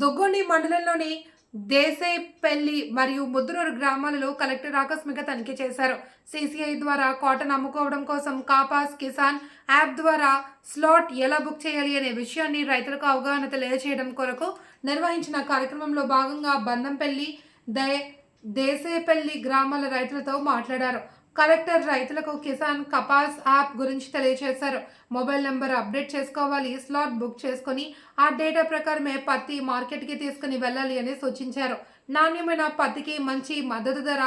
దుగ్గొండి మండలంలోని దేశేపల్లి మరియు ముద్దునూరు గ్రామాలలో కలెక్టర్ ఆకస్మిక తనిఖీ చేశారు. సీసీఐ ద్వారా కాటన్ అమ్ముకోవడం కోసం కాపాస్ కిసాన్ యాప్ ద్వారా స్లాట్ ఎలా బుక్ చేయాలి అనే విషయాన్ని రైతులకు అవగాహన తెలియజేయడం కొరకు నిర్వహించిన కార్యక్రమంలో భాగంగా బందంపల్లి దే దేశేపల్లి గ్రామాల రైతులతో మాట్లాడారు. కలెక్టర్ రైతులకు కిసాన్ కపాస్ యాప్ గురించి తెలియజేశారు. మొబైల్ నెంబర్ అప్డేట్ చేసుకోవాలి స్లాట్ బుక్ చేసుకుని ఆ డేటా ప్రకారమే పత్తి మార్కెట్కి తీసుకుని వెళ్ళాలి అని సూచించారు. నాణ్యమైన పత్తికి మంచి మద్దతు ధర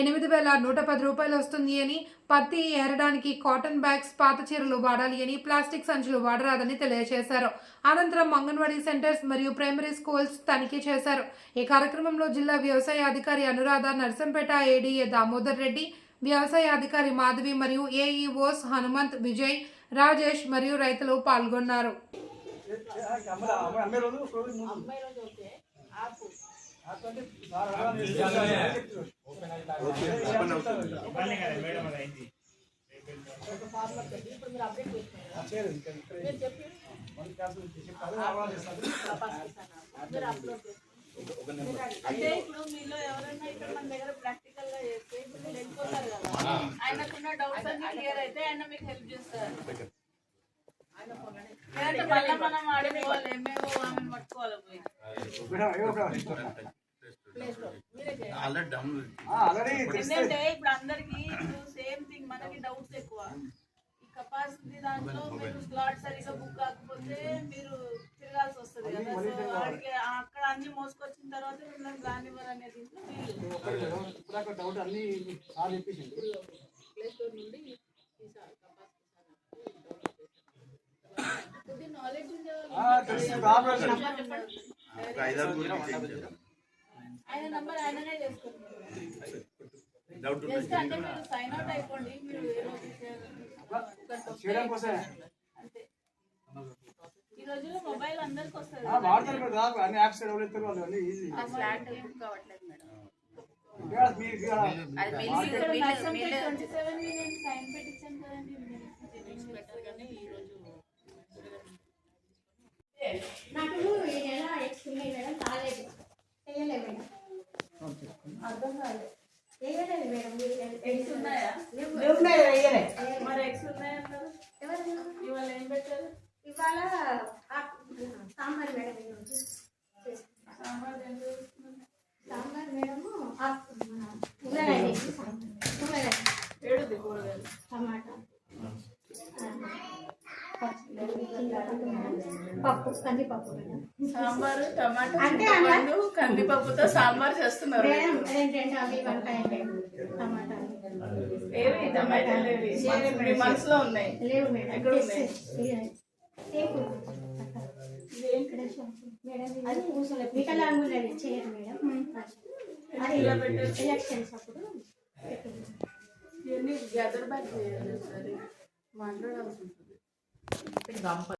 ఎనిమిది వేల నూట పది రూపాయలు వస్తుంది అని పత్తి ఏరడానికి కాటన్ బ్యాగ్స్ పాత చీరలు వాడాలి అని ప్లాస్టిక్ సంచులు వాడరాదని తెలియజేశారు. అనంతరం అంగన్వాడీ సెంటర్స్ మరియు ప్రైమరీ స్కూల్స్ తనిఖీ చేశారు. ఈ కార్యక్రమంలో జిల్లా వ్యవసాయ అధికారి అనురాధ నర్సంపేట ఏడీఏ దామోదర్ రెడ్డి వ్యవసాయ అధికారి మాధవి మరియు ఏఈఓస్ హనుమంత్ విజయ్ రాజేష్ మరియు రైతులు పాల్గొన్నారు అంటే ఇప్పుడు మీలో ఎవరైనా ఇక్కడ మన దగ్గర ప్రాక్టికల్ కదా ఆయనకున్న డౌట్స్ అన్ని క్లియర్ అయితే ఆయన మీకు హెల్ప్ చేస్తారు లేదంటే మళ్ళీ మనం ఆడిపోవాలి మేము ఆమెను పట్టుకోవాలి పోయి మీరే చేయాలి. ఆల్రెడీ డౌన్ ఎందుకంటే ఇప్పుడు అందరికి ఇప్పుడు సేమ్ థింగ్ మనకి డౌట్స్ ఎక్కువ ఈ కెపాసిటీ దాంట్లో మీరు స్లాట్ సరిగా బుక్ కాకపోతే మీరు తిరగాల్సి వస్తుంది కదా సో వాడికి అక్కడ అన్ని మోసుకొచ్చిన తర్వాత మిమ్మల్ని రానివ్వరు అనేది దీంట్లో వీళ్ళు డౌట్ అన్ని సార్ చెప్పించింది ప్లే స్టోర్ నుండి నాలెడ్జ్ తెలుసు, ఐదారు గురించి చేయించారు ఆయన నంబర్ ఆయననే చేసుకుంటున్నారు డౌట్ జస్ట్ అంటే మీరు సైన్ అవుట్ అయిపోండి మీరు ఏ రోజు చేయాలి? చేయడం కోసమే. అంతే. ఈ రోజుల్లో మొబైల్ అందరికి వస్తుంది ఆ, వాడతారు కదా అన్ని యాప్స్ డెవలప్ వాళ్ళు అన్ని ఈజీ ఇక్కడ నర్సంపేట నాకు ఈ నెల ఎక్స్ప్లెయిన్ మేడం కాలేదు చేయలే మేడం. అర్థం కాలేదు. చేయలేదు మేడం ఎగ్స్ ఉన్నాయా. మరి ఎగ్స్ ఇవాళ ఏం పెట్టారు? ఇవాళ ఆ- సాంబార్ మేడం. సాంబార్? సాంబార్ మేడము పప్పు కందిపప్పు సాంబారు టమాటా చింతపండు కందిపప్పుతో సాంబార్ చేస్తున్నారు టమాటాలు మీ మనసులో ఉన్నాయి ఎక్కడ ఉన్నాయి? మేడం అది కూర్చోలే వికలాంగులని చేయరు మేడం అది ఇలా పెట్టారు. ఎలక్షన్స్ అప్పుడు పెట్టింది. ఇవన్నీ గ్యాదర్ బ్యాక్ చేయాలి సరే మాట్లాడాల్సి ఉంటుంది example